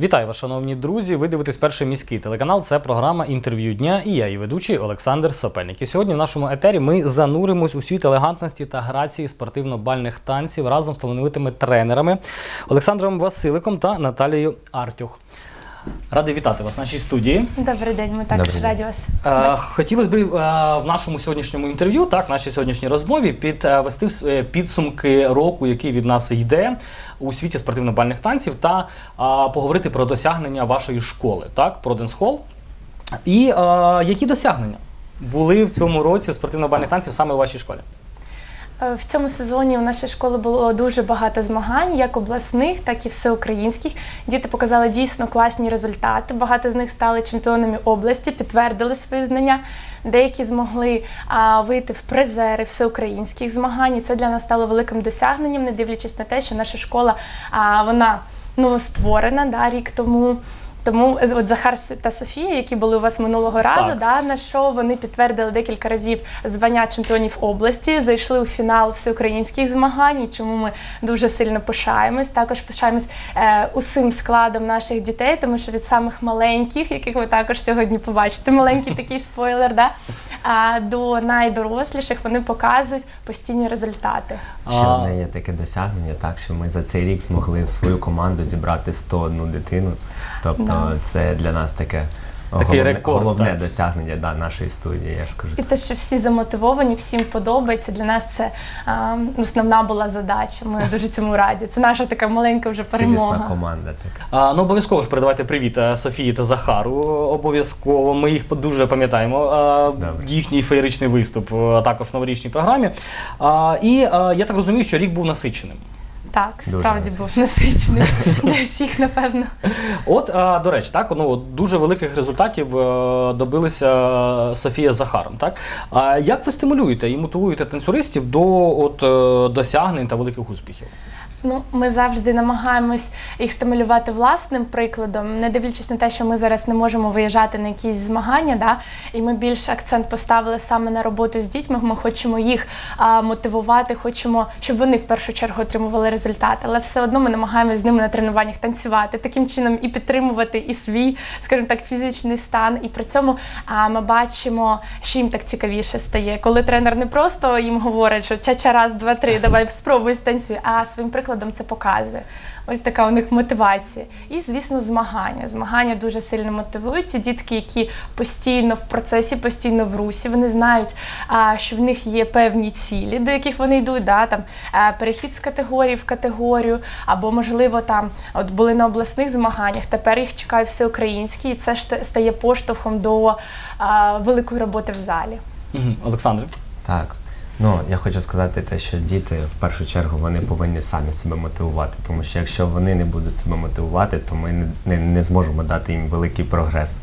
Вітаю вас, шановні друзі. Ви дивитесь перший міський телеканал. Це програма інтерв'ю дня. І я, її ведучий Олександр Сопельник. І сьогодні в нашому етері ми зануримось у світ елегантності та грації спортивно-бальних танців разом з талановитими тренерами Олександром Василиком та Наталією Артюх. Радий вітати вас в нашій студії. Добрий день, ми також Добрий день. раді вас. Е, бачити. Хотілося б е, в нашому сьогоднішньому інтерв'ю, так, в нашій сьогоднішній розмові, підвести е, підсумки року, який від нас йде у світі спортивно-бальних танців, та поговорити про досягнення вашої школи, так, про Денсхол. І які досягнення були в цьому році спортивно-бальних танців саме у вашій школі? Е, В цьому сезоні у нашій школі було дуже багато змагань, як обласних, так і всеукраїнських. Діти показали дійсно класні результати. Багато з них стали чемпіонами області, підтвердили свої знання. Деякі змогли вийти в призери всеукраїнських змагань. І це для нас стало великим досягненням, не дивлячись на те, що наша школа вона новостворена да, рік тому. Тому от Захар та Софія, які були у вас минулого разу, да, на що вони підтвердили декілька разів звання чемпіонів області, зайшли у фінал всеукраїнських змагань, і чому ми дуже сильно пишаємось. Також пишаємось е, усім складом наших дітей, тому що від самих маленьких, яких ви також сьогодні побачите, маленький такий спойлер, да, а до найдоросліших вони показують постійні результати. Ще одне є таке досягнення, так що ми за цей рік змогли в свою команду зібрати 101 дитину. Тобто Да. це для нас таке Такий головне, рекорд, головне так. досягнення да, нашої студії, я скажу. І те, що всі замотивовані, всім подобається. Для нас це а, основна була задача. Ми дуже цьому раді. Це наша така маленька вже Цілісна перемога. команда така. А, ну, обов'язково ж передавайте привіт е, Софії та Захару. Обов'язково. Ми їх дуже пам'ятаємо. А, їхній феєричний виступ е, також в новорічній програмі. А, і е, я так розумію, що рік був насиченим. Так, Дуже справді був насичений для всіх, напевно. От, а, до речі, так, ну, дуже великих результатів е, добилися Софія з Захаром. Так? А як ви стимулюєте і мотивуєте танцюристів до от, е, досягнень та великих успіхів? Ну, ми завжди намагаємось їх стимулювати власним прикладом, не дивлячись на те, що ми зараз не можемо виїжджати на якісь змагання, да? і ми більше акцент поставили саме на роботу з дітьми. Ми хочемо їх а, мотивувати, хочемо, щоб вони в першу чергу отримували результат. Але все одно ми намагаємось з ними на тренуваннях танцювати, таким чином і підтримувати і свій, скажімо так, фізичний стан. І при цьому а, ми бачимо, що їм так цікавіше стає, коли тренер не просто їм говорить, що ча-ча раз, два, три, давай спробуй станцюй, а своїм прикладом це показує. Ось така у них мотивація. І, звісно, змагання. Змагання дуже сильно мотивують. Ці дітки, які постійно в процесі, постійно в русі, вони знають, що в них є певні цілі, до яких вони йдуть. Да? Там, е, перехід з категорії в категорію, або, можливо, там от були на обласних змаганнях, тепер їх чекають всеукраїнські, і це ж те- стає поштовхом до великої роботи в залі. Олександр. Так. Ну, я хочу сказати те, що діти в першу чергу вони повинні самі себе мотивувати, тому що якщо вони не будуть себе мотивувати, то ми не, не, не зможемо дати їм великий прогрес.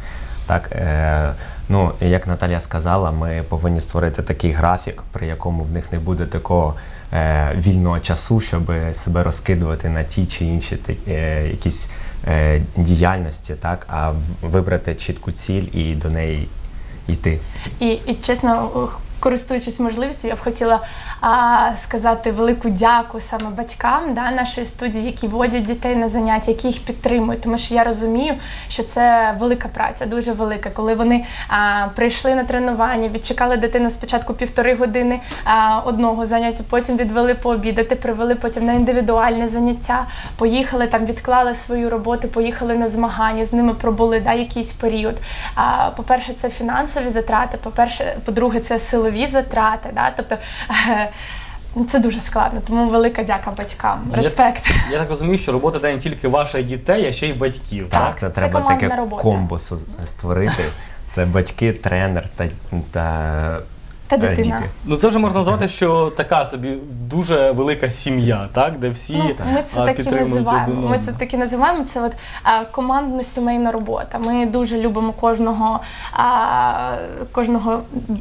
Так, е, ну, як Наталія сказала, ми повинні створити такий графік, при якому в них не буде такого е, вільного часу, щоб себе розкидувати на ті чи інші е, якісь е, діяльності, так, а вибрати чітку ціль і до неї йти. І, і чесно, користуючись можливістю, я б хотіла а, сказати велику дяку саме батькам да, нашої студії, які водять дітей на заняття, які їх підтримують. Тому що я розумію, що це велика праця, дуже велика. Коли вони а, прийшли на тренування, відчекали дитину спочатку півтори години а, одного заняття, потім відвели пообідати, привели потім на індивідуальне заняття, поїхали там, відклали свою роботу, поїхали на змагання, з ними пробули да, якийсь період. А, по-перше, це фінансові затрати, по-перше, по-друге, це силові затрати. Да? Тобто е, це дуже складно, тому велика дяка батькам. Респект. Я так розумію, що робота дає не тільки ваших дітей, а ще й батьків. Так? Так, це Це треба це таке робота. комбо створити. Це батьки, тренер та, та, Та е, дитина. діти. Ну це вже можна назвати, що така собі дуже велика сім'я, так? де всі Ну, ми це а, так і підтримують називаємо. Ми одного. це так і називаємо. Це от а, командно-сімейна робота. Ми дуже любимо кожного, а, кожного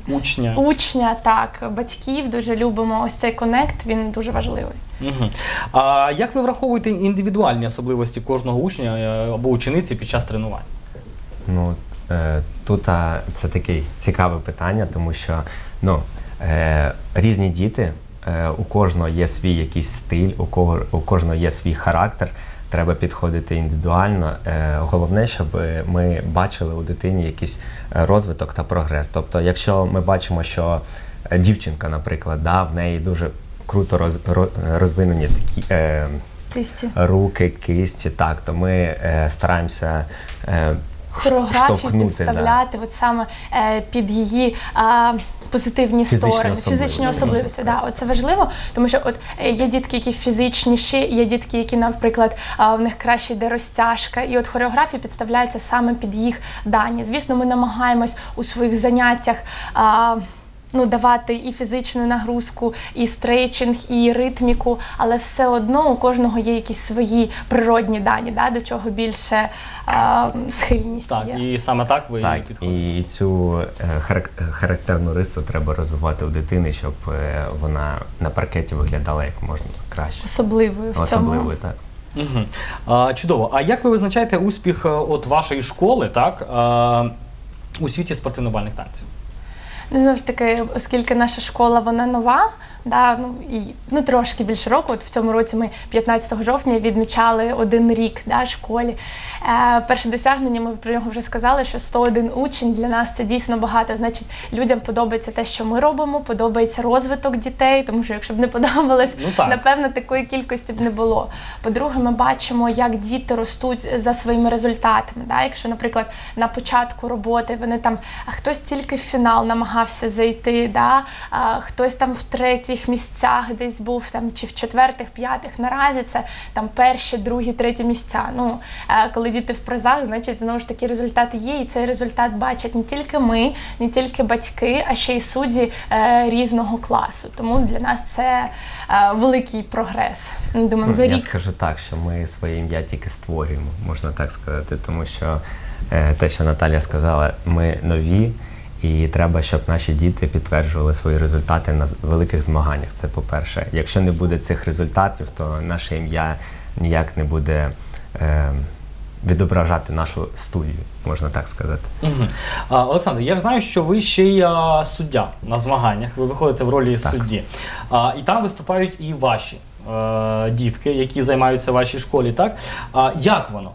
учня. учня, так, батьків. Дуже любимо ось цей конект. Він дуже важливий. Угу. А як ви враховуєте індивідуальні особливості кожного учня е, або учениці під час тренувань? Ну, е, тут а, це таке цікаве питання, тому що ну, е, різні діти, е, у кожного є свій якийсь стиль, у, кого, у кожного є свій характер. треба підходити індивідуально. Е, Головне, щоб ми бачили у дитині якийсь е, розвиток та прогрес. Тобто, якщо ми бачимо, що е, дівчинка, наприклад, да, в неї дуже круто роз, розвинені такі. Е, Тисті. руки, кисті, так, то ми е, стараємося е, Хореографію підставляти от саме е, під її а, позитивні Фізичні сторони, особливості, фізичні особливості. Да, оце от це важливо, тому що от е, є дітки, які фізичніші, є дітки, які, наприклад, в них краще йде розтяжка, і от хореографія підставляється саме під їх дані. Звісно, ми намагаємось у своїх заняттях. А, Ну, давати і фізичну нагрузку, і стрейчинг, і ритміку, але все одно у кожного є якісь свої природні дані, да, до чого більше а, схильність Так, є. і саме так ви Так, підходите. і цю е, характерну рису треба розвивати у дитини, щоб е, вона на паркеті виглядала як можна краще. Особливою в цьому. Особливою, так. Угу. А, чудово. А як ви визначаєте успіх е, от вашої школи, так? е, у світі спортивно-бальних танців? Ну, Знову ж таки, оскільки наша школа вона нова, да, ну і ну трошки більше року. От в цьому році ми 15 жовтня відмічали один рік да, школі. Е, перше досягнення, ми про нього вже сказали, що 101 учень для нас це дійсно багато. Значить, людям подобається те, що ми робимо, подобається розвиток дітей, тому що якщо б не подобалось, Ну, напевно, такої кількості б не було. По-друге, ми бачимо, як діти ростуть за своїми результатами. Да? Якщо, наприклад, на початку роботи вони там а хтось тільки в фінал намагався зайти, да? а хтось там в третіх місцях десь був там чи в четвертих, п'ятих. Наразі це там перші, другі, треті місця. Ну е, коли діти в призах, значить знову ж таки результат є, і цей результат бачать не тільки ми, не тільки батьки, а ще й судді е, різного класу. Тому для нас це е, великий прогрес. Думаю, Ну, за я скажу так, що ми своє ім'я тільки створюємо, можна так сказати, тому що е, те, що Наталя сказала, ми нові, і треба, щоб наші діти підтверджували свої результати на великих змаганнях. Це по-перше. Якщо не буде цих результатів, то наше ім'я ніяк не буде е, відображати нашу студію, можна так сказати. Угу. А, Олександр, я ж знаю, що ви ще й а, суддя на змаганнях. Ви виходите в ролі Так. судді. А, і там виступають і ваші е, дітки, які займаються в вашій школі. Так? А, як воно?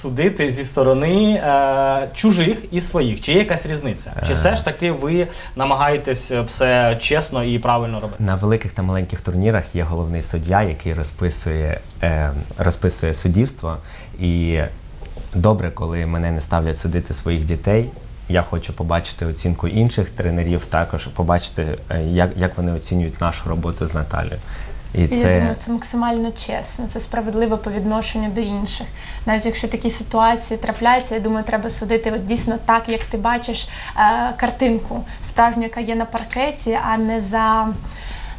Судити зі сторони е, чужих і своїх? Чи є якась різниця? Чи Е. все ж таки ви намагаєтесь все чесно і правильно робити? На великих та маленьких турнірах є головний суддя, який розписує, е, розписує суддівство. І добре, коли мене не ставлять судити своїх дітей. Я хочу побачити оцінку інших тренерів, також побачити, е, як, як вони оцінюють нашу роботу з Наталією. І Я це думаю, це максимально чесно, це справедливо по відношенню до інших. Навіть якщо такі ситуації трапляються, я думаю, треба судити от дійсно так, як ти бачиш е, картинку справжню, яка є на паркеті, а не за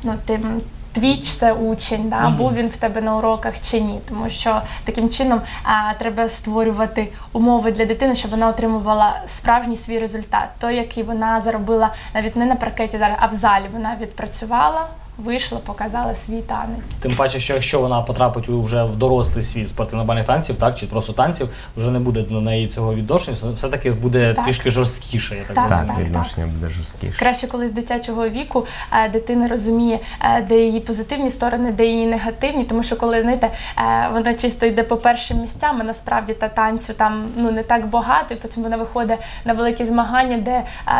ну, тим. Твій ж це учень, да? Був він в тебе на уроках чи ні. Тому що таким чином а, треба створювати умови для дитини, щоб вона отримувала справжній свій результат. Той, який вона заробила навіть не на паркеті, а в залі. Вона відпрацювала, вийшла, показала свій танець. Тим паче, що якщо вона потрапить у вже в дорослий світ спортивно-бальних танців, так чи просто танців, вже не буде до неї цього відношення, все таки буде Так. трішки жорсткіше. Я так, Так, розумію. так, так, відношення буде жорсткіше. Краще, коли з дитячого віку е, дитина розуміє, е, де її позитивні сторони, де її негативні, тому що коли знаєте, е, вона чисто йде по першим місцям, а насправді та танцю там ну не так багато, і потім вона виходить на великі змагання, де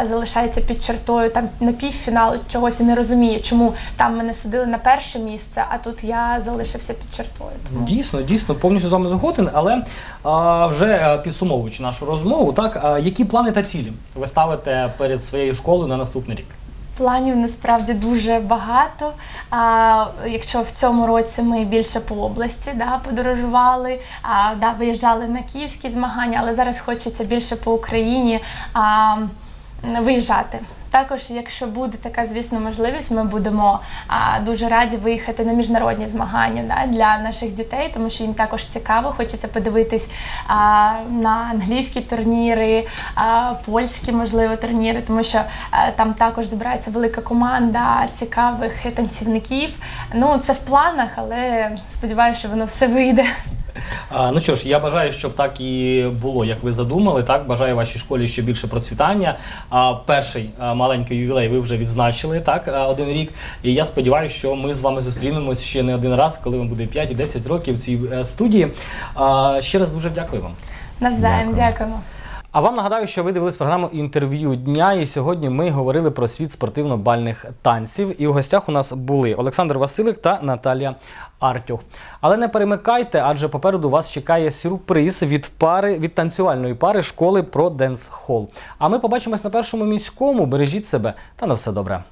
е, залишається під чертою там на півфінал чогось і не розуміє, чому там мене судили на перше місце, а тут я залишився під чертою. Тому Дійсно, дійсно, повністю з вами згоден, але а, вже е, підсумовуючи нашу розмову, так а, які плани та цілі ви ставите перед своєю школою на наступний рік? Планів насправді дуже багато. А, якщо в цьому році ми більше по області да, подорожували, а, да, виїжджали на київські змагання, але зараз хочеться більше по Україні а, виїжджати. Також, якщо буде така, звісно, можливість, ми будемо а, дуже раді виїхати на міжнародні змагання да, для наших дітей, тому що їм також цікаво, хочеться подивитись а, на англійські турніри, а, польські, можливо, турніри, тому що а, там також збирається велика команда цікавих танцівників. Ну, це в планах, але сподіваюся, що воно все вийде. А, ну що ж, я бажаю, щоб так і було, як ви задумали. Так, бажаю вашій школі ще більше процвітання. А, перший а, маленький ювілей ви вже відзначили так, один рік. І я сподіваюся, що ми з вами зустрінемось ще не один раз, коли вам буде 5 і 10 років в цій е, студії. А, ще раз дуже дякую вам. Навзаєм, дякуємо. А вам нагадаю, що ви дивились програму інтерв'ю дня, і сьогодні ми говорили про світ спортивно-бальних танців. І у гостях у нас були Олександр Василик та Наталія Артюх. Але не перемикайте, адже попереду вас чекає сюрприз від пари від танцювальної пари школи про Денс Холл. А ми побачимось на першому міському. Бережіть себе та на все добре.